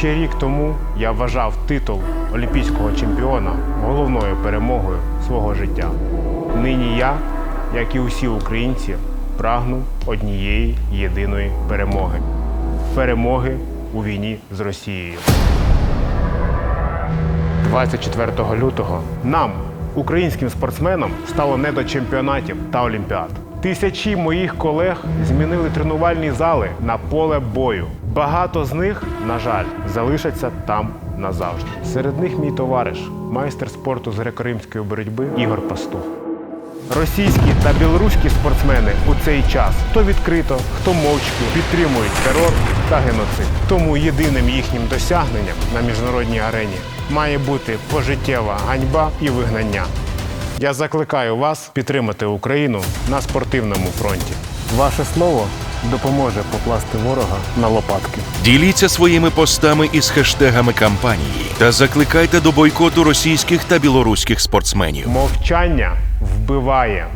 Ще рік тому я вважав титул олімпійського чемпіона головною перемогою свого життя. Нині я, як і усі українці, прагну однієї єдиної перемоги перемоги у війні з Росією. 24 лютого нам, українським спортсменам, стало не до чемпіонатів та олімпіад. Тисячі моїх колег змінили тренувальні зали на поле бою. Багато з них, на жаль, залишаться там назавжди. Серед них мій товариш, майстер спорту з греко-римської боротьби Ігор Пастух. Російські та білоруські спортсмени у цей час хто відкрито, хто мовчки підтримують терор та геноцид. Тому єдиним їхнім досягненням на міжнародній арені має бути пожиттєва ганьба і вигнання. Я закликаю вас підтримати Україну на спортивному фронті. Ваше слово допоможе покласти ворога на лопатки. Діліться своїми постами із хештегами кампанії та закликайте до бойкоту російських та білоруських спортсменів. Мовчання вбиває.